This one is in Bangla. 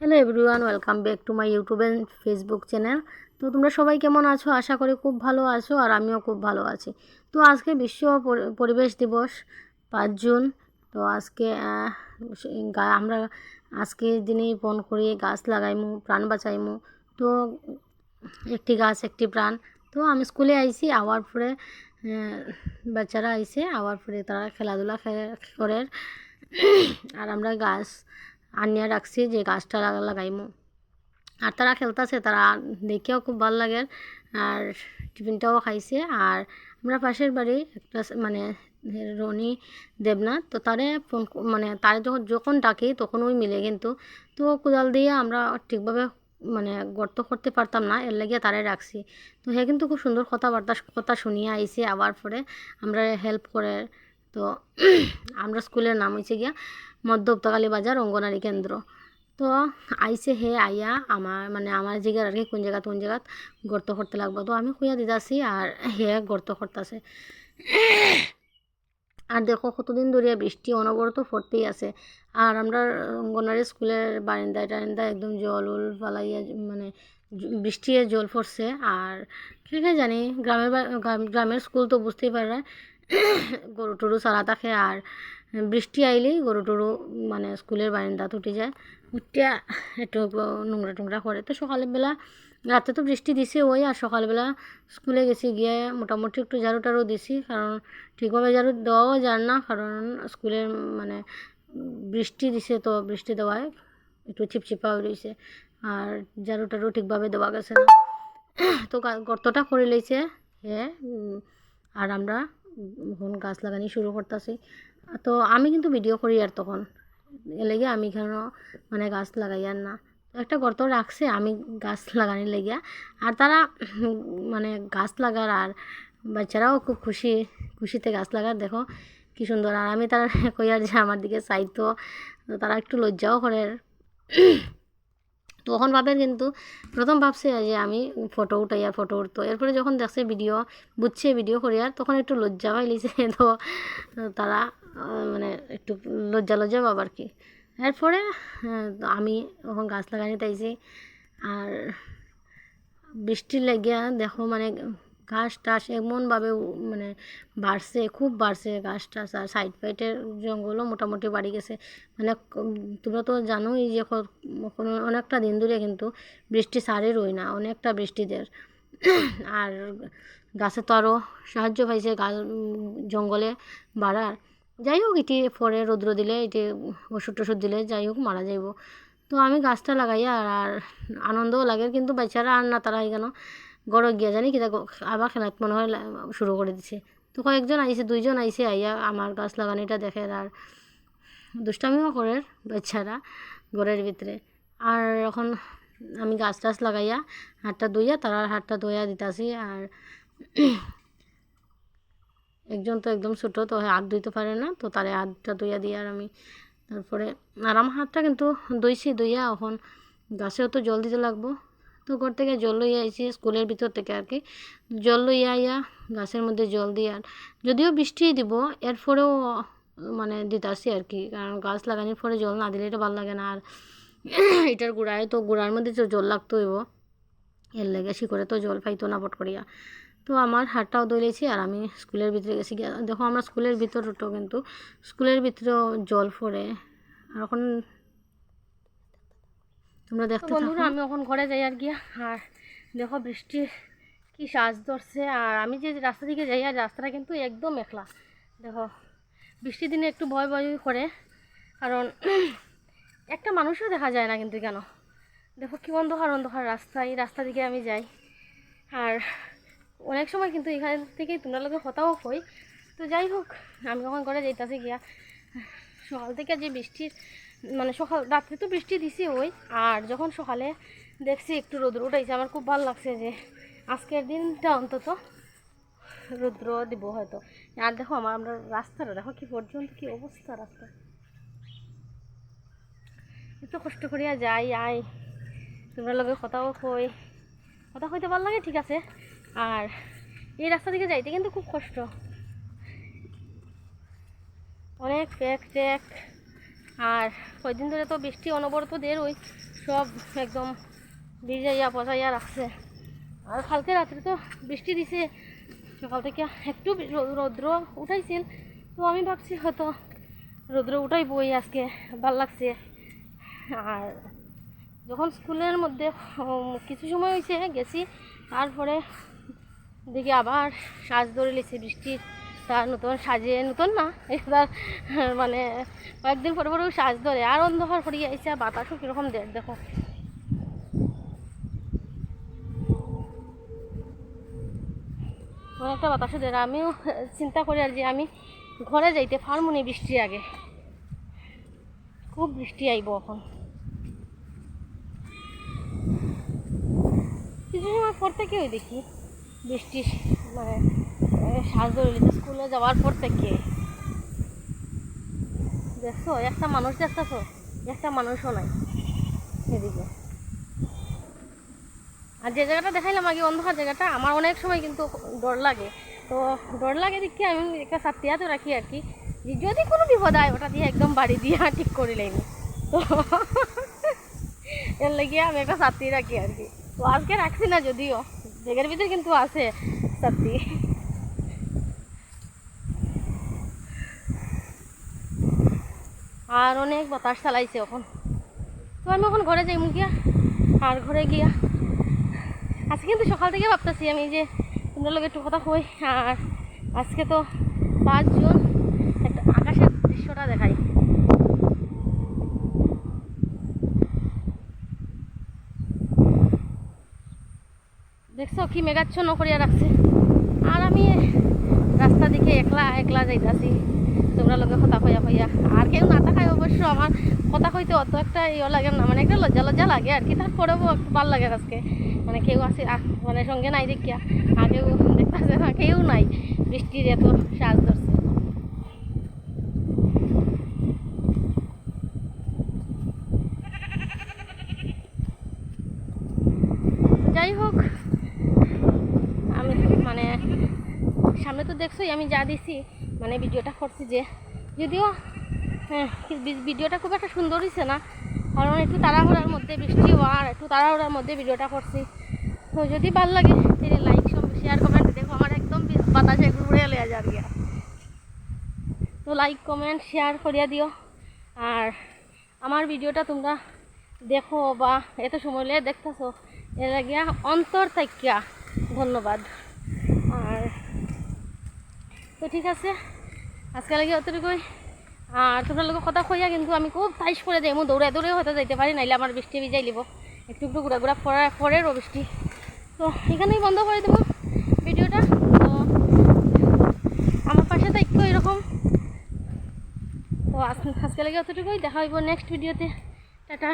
Hello everyone, welcome back to my YouTube and Facebook channel. তো তোমরা সবাই কেমন আছো? আশা করি খুব ভালো আছো আর আমিও খুব ভালো আছি। তো আজকে বিশ্ব পরিবেশ দিবস পাঁচ জুন। তো আজকে আমরা আজকের দিনেই ফোন করি, গাছ লাগাইমু, প্রাণ বাঁচাইমু। তো একটি গাছ, একটি প্রাণ। তো আমি স্কুলে আইছি, আওয়ার পরে বাচ্চারা আইছে, আওয়ার পরে তারা খেলাধুলা করে। আর আমরা গাছ আনিয়া রাখছি যে গাছটা লাগা- লাগাইমু। আর তারা খেলতেছে, তারা দেখেও খুব ভালো লাগে। আর টিফিনটাও খাইছে। আর আমরা পাশের বাড়ি একটা মানে রনি দেবনাথ তো তারে ফোন মানে তারে যখন যখন ডাকি তখন ওই মিলে কিন্তু। তো কোদাল দিয়ে আমরা ঠিকভাবে মানে গর্ত করতে পারতাম না, এর লাগিয়ে তারে রাখছি। তো হে কিন্তু খুব সুন্দর কথাবার্তা কথা শুনিয়ে আইছে আবার পরে। আমরা হেল্প করে তো আমরা স্কুলের নাম হয়েছে গিয়া মধ্য উপ্তাকালী বাজার অঙ্গনারী কেন্দ্র। তো আইসে হে আইয়া আমার মানে আমার জিগার আর কি, কোন জায়গা, কোন জায়গাত গর্ত করতে লাগবো। তো আমি খুঁয়া দিতাছি আর হে গর্ত করতেছে আর দেখো, কতদিন ধরে বৃষ্টি অনবরত পড়তেই আছে। আর আমরা অঙ্গনারী স্কুলের বারিন্দায় টারিন্দায় একদম জল উল পালাইয়া মানে বৃষ্টির জল পড়ছে আর কে জানি, গ্রামের গ্রামের স্কুল তো বুঝতেই পারে গরু টরু সারা থাকে আর বৃষ্টি আইলেই গরু টরু মানে স্কুলের বারিন্দাত উঠে যায় উঠিয়া একটু নোংরা টোংরা করে। তো সকালবেলা রাতে তো বৃষ্টি দিছে ওই আর সকালবেলা স্কুলে গেছি গিয়ে মোটামুটি একটু ঝাড়ু টাড়ু দিছি কারণ ঠিকভাবে ঝাড়ু দেওয়াও যার না কারণ স্কুলের মানে বৃষ্টি দিছে তো বৃষ্টি দেওয়ায় একটু চিপচিপা হয়ে রয়েছে আর ঝাড়ু টাড়ু ঠিকভাবে দেওয়া গেছে না। তো গর্তটা করে লইছে হে উম, আর আমরা এখন গাছ লাগানি শুরু করতেছি। তো আমি কিন্তু ভিডিও করি আর তখন। লেগে আমি এখানে মানে গাছ লাগাই আর না। একটা গর্ত রাখছে, আমি গাছ লাগানি লেগিয়া। আর তারা মানে গাছ লাগার আর বাচ্চারাও খুব খুশি, খুশিতে গাছ লাগার, দেখো কি সুন্দর। আর আমি তারা কই আর যে আমার দিকে চাইতো তারা একটু লজ্জাও করে। তখন ভাবেন কিন্তু প্রথম ভাবছে যে আমি ফটো উঠাই আর ফটো উঠতো। এরপরে যখন দেখছে ভিডিও বুঝছে ভিডিও করি আর তখন একটু লজ্জা পাইলিছে। তো তারা মানে একটু লজ্জা লজ্জা পাব আর কি এরপরে আমি ওখান গাছ লাগানি তাইছি। আর বৃষ্টির লাগিয়া দেখো মানে ঘাস টাস এমনভাবে মানে বাড়ছে, খুব বাড়ছে ঘাস টাস আর সাইড ফাইডের জঙ্গলও মোটামুটি বাড়ি গেছে। মানে তোমরা তো জানোই যে কোনো- অনেকটা দিন ধরে কিন্তু বৃষ্টি সারে রই না, অনেকটা বৃষ্টিদের আর গাছে তো আরও সাহায্য পাইছে গাছ জঙ্গলে বাড়ার। যাই হোক, এটি পরে রৌদ্র দিলে, এটি ওষুধ টষুধ দিলে, যাই হোক, মারা যাইব। তো আমি গাছটা লাগাই আর আনন্দও লাগে, কিন্তু বাচ্চারা আর না তারা কেন? গড় গিয়া জানি কিতা আবার খেলাত মনে হয় শুরু করে দিছে। তো কয়েকজন আইছে, দুইজন আইছে, আইয়া আমার গাছ লাগানিটা দেখে আর দুষ্টামিও করে বাচ্চারা ঘরের ভিতরে। আর এখন আমি গাছ টাছ লাগাইয়া হাতটা ধুইয়া, তারার হাতটা ধুইয়া দিতাছি আর একজন তো একদম ছোটো, তো হাত ধুইতে পারে না, তো তারে হাতটা ধুইয়া দিয়ে আর আমি তারপরে, আর আমার হাতটা কিন্তু দইছি দইয়া এখন গাছেও তো জল দিতে লাগবো। তো ঘর থেকে জল লইয়া আইছি, স্কুলের ভিতর থেকে আর কি। জল লইয়া আইয়া গাছের মধ্যে জল দিয়ে আর যদিও বৃষ্টি দিব, এরপরেও মানে দিতাছি আর কি। কারণ গাছ লাগানোর পরে জল না দিলে এটা ভালো লাগে না। আর এটার গোড়ায় তো গোড়ার মধ্যে জল লাগতো হইব এর লেগে শিকড়ে তো জল পাইতো না পট করিয়া। তো আমার হাতটাও দইলেছি আর আমি স্কুলের ভিতরে গেছি দেখো, আমরা স্কুলের ভিতরটা কিন্তু, স্কুলের ভিতরেও জল পড়ে। আর এখন তোমরা দেখতে বন্ধুরা আমি এখন ঘরে যাই আর গিয়া আর দেখো বৃষ্টি কি সাজ ধরছে। আর আমি যে রাস্তা দিকে যাই আর রাস্তাটা কিন্তু একদম একলা দেখো বৃষ্টির দিনে একটু ভয় ভয় করে। কারণ একটা মানুষও দেখা যায় না কিন্তু কেন? দেখো কি অন্ধকার অন্ধকার রাস্তা। এই রাস্তা দিকে আমি যাই। আর অনেক সময় কিন্তু এখান থেকে তোমরা লোকের কথাও হই তো যাই হোক আমি কখন করে যাইতাছি গিয়া। সকাল থেকে যে বৃষ্টির মানে সকাল, রাত্রে তো বৃষ্টি দিছে ওই, আর যখন সকালে দেখছি একটু রোদ্র উঠাইছে, আমার খুব ভালো লাগছে যে আজকের দিনটা অন্তত রৌদ্র দিব হয়তো। আর দেখো আমার, আমরা রাস্তাটা, দেখো কি পর্যন্ত কি অবস্থা রাস্তা। এত কষ্ট করিয়া যাই, আই, তোমরা লগে কথাও কই। কথা কইতে ভালো লাগে, ঠিক আছে। আর এই রাস্তা দিকে যাইতে কিন্তু খুব কষ্ট। অনেক প্যাক ট্যাক আর কয়দিন ধরে তো বৃষ্টি অনবরত দের ওই সব একদম ভিজাইয়া পচাইয়া রাখছে। আর কালকে রাত্রে তো বৃষ্টি দিছে, সকাল থেকে একটু রৌদ্র উঠাইছিল তো আমি ভাবছি হয়তো রৌদ্র উঠাই বই আজকে, ভালো লাগছে। আর যখন স্কুলের মধ্যে কিছু সময় হয়েছে গেছি, তারপরে দেখি আবার শ্বাস ধরে লিছে বৃষ্টির। তার নতুন সাজিয়ে, নতুন না, এবার মানে কয়েকদিন পরে পরেও সাজ ধরে, আর অন্ধকার পড়ে আইসে বাতাসও কীরকম দেয় দেখো। অনেকটা বাতাসও দেয় আমিও চিন্তা করি আর যে আমি ঘরে যাইতে পারমুনি বৃষ্টির আগে। খুব বৃষ্টি আইব এখন। কিছু সময় পর থেকেও দেখি বৃষ্টি মানে সাজ ধরে স্কুলে যাওয়ার পর থেকে। দেখছ, একটা মানুষ একটা মানুষও নাই আর যে জায়গাটা দেখাইলাম আগে, অন্ধকার জায়গাটা, আমার অনেক সময় কিন্তু ডর লাগে। তো ডর লাগে দেখি, আমি একটা সাথিয়াতে রাখি আর কি। যদি কোনো বিপদ হয় ওটা দিয়ে একদম বাড়ি দিয়ে ঠিক করিলেন তো এর লাগিয়ে আমি একটা সাথী রাখি আর কি। তো আজকে রাখছি না যদিও জায়গার ভিতরে কিন্তু আছে সাথী। আর অনেক বাতাস চালাইছে এখন। তো আমি এখন ঘরে যাই গিয়া, আর ঘরে গিয়া। আজকে কিন্তু সকাল থেকে ভাবতেছি আমি যে তোমরা লোক একটু কথা হই আর আজকে তো পাঁচ জুন একটা আকাশের দৃশ্যটা দেখাই। দেখছ কি মেঘাচ্ছন্ন করিয়া রাখছে। আর আমি রাস্তা দিকে একলা একলা যাইতাছি। তোমরা লোকে কথা কইয়া কইয়া। আর কেউ না থাকায় অবশ্য আমার কথা কইতে অত একটা ইয়ে লাগে না মানে একটা লজ্জা লজ্জা লাগে আর কি তারপরেও একটু ভালো লাগে আজকে। মানে কেউ আহ, মানে সঙ্গে নাই দেখিয়া। আগেও দেখতেছে না কেউ নাই। বৃষ্টির এত সাজ ধরছে। যাই হোক আমি মানে সামনে তো দেখছোই আমি যা দিছি। মানে ভিডিওটা করছি যে, যদিও হ্যাঁ ভিডিওটা খুব একটা সুন্দর হয়েছে না। কারণ একটু তাড়াহুড়ার মধ্যে বৃষ্টি হওয়ার একটু তাড়াহুড়ার মধ্যে ভিডিওটা করছি। তো যদি ভালো লাগে, তাহলে লাইক শেয়ার কমেন্ট দেখো আমার একদম বাতাসে ঘুরে এলে যা গিয়া তো লাইক কমেন্ট শেয়ার করিয়া দিও। আর আমার ভিডিওটা তোমরা দেখো বা এত সময় লেগে দেখতেছো, এর লাগিয়া অন্তর থাকিয়া ধন্যবাদ। তো ঠিক আছে। আজকে লাগে অতটুকুই। আর তোমরা কথা কইয়া কিন্তু আমি খুব তাইশ করে যাই মো দৌড়ে দৌড়ে হয়তো যাইতে পারি, নাইলে আমার বৃষ্টি ভিজাই লিব একটু একটু ঘুরা ঘুরা পড়া পরেরও বৃষ্টি। তো এখানেই বন্ধ করে দেবো ভিডিওটা। তো আমার পাশে থাকতো এরকম। তো আজ- আজকে লাগে অতটুকুই, দেখা হইব নেক্সট ভিডিওতে টাটা।